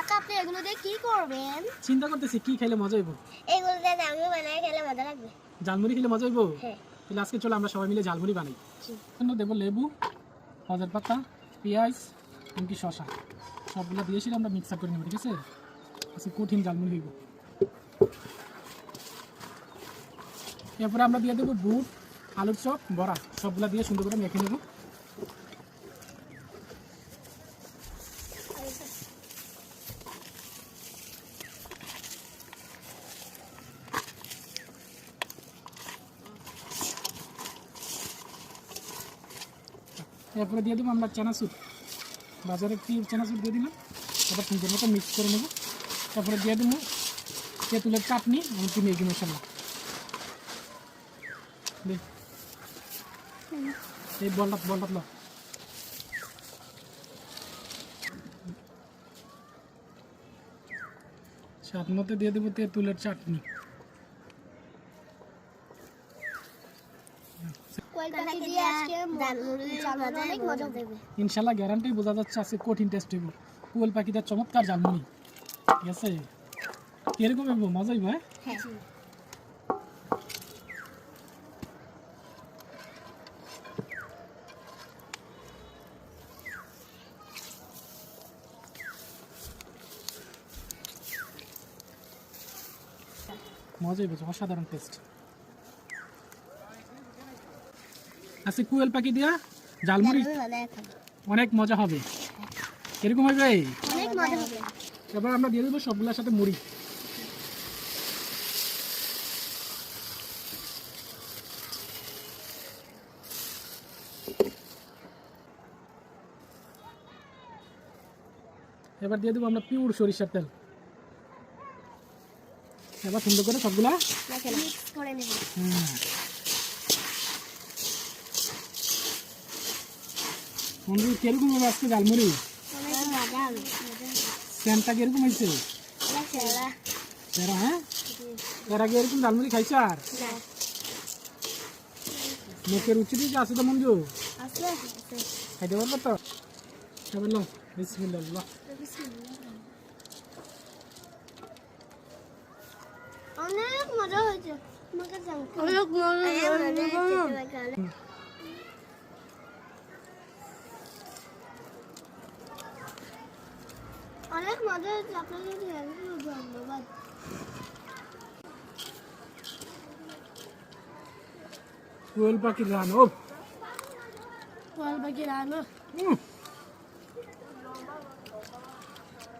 কাকা আপনি এগুলো দিয়ে কি করবেন? চিন্তা করতেছি কি খাইলে মজা হইব? এগুলো দিয়ে জামু বানায় খেলে মজা লাগবে। ঝালমুড়ি খেলে মজা হইব? হ্যাঁ। তাহলে আজকে চলো আমরা সবাই মিলে ঝালমুড়ি বানাই। এখানে দেবো লেবু হজার পাতা পেঁয়াজ এমনকি শশা সবগুলো দিয়েছিল আমরা মিক্সার করে নেব ঠিক আছে? আজকে কঠিন ঝালমুড়ি হইব। এরপরে আমরা দিয়ে দেবো বুট আলুর চপ বড়া। সবগুলো দিয়ে সুন্দর করে মেখে নেব। এরপরে দিয়ে দেবো আমরা চানাচুর বাজারে কি চানাচুর দিয়ে দিলাম? তারপর সুন্দর মতো মিক্স করে নেব। তারপরে দিয়ে দেবো তেঁতুলের চাটনি এবং এমনকি ম্যাগি মশলা। এই বলটা বলটা লো। স্বাদ মতো দিয়ে দেবো তেঁতুলের চাটনি কলকাতা দিয়ে আজকে জামুরি অনেক মজা দেবে ইনশাল্লাহ গ্যারান্টি বোঝা যাচ্ছে আজকে কঠিন টেস্ট হইব কুয়েল পাখিটার চমৎকার জানমুনি ঠিক আছে? কীরকম হইব মজা হইব হ্যাঁ? হ্যাঁ। মজা হইব অসাধারণ টেস্ট আজকে কুয়েল পাখি দিয়া? জালমুড়ি অনেক মজা হবে। কীরকম হবে? অনেক মজা হবে। এবার আমরা দিয়ে দেবো সবগুলোর সাথে মুড়ি। এবার দিয়ে দেবো আমরা পিওর সরিষার তেল। এবার সুন্দর করে সবগুলা মিক্স করে নেব। হুম। বন্ধু কীরকম হবে আজকে ঝালমুড়ি? স্যানটা কীরকম হয়েছে? তেরা হ্যাঁ? এর আগে এরকম ঝালমুড়ি খাইছ আর? না মুখের উচ্চ আছে তো মঞ্জু খাইতে পারব তো? বিসমিল্লাহ। অনেক মজা হয়েছে। অনেক মজা మద్దతు చెప్పలేదు చూద్దాం కోల్ పకి రాను కోల్ పకి రాను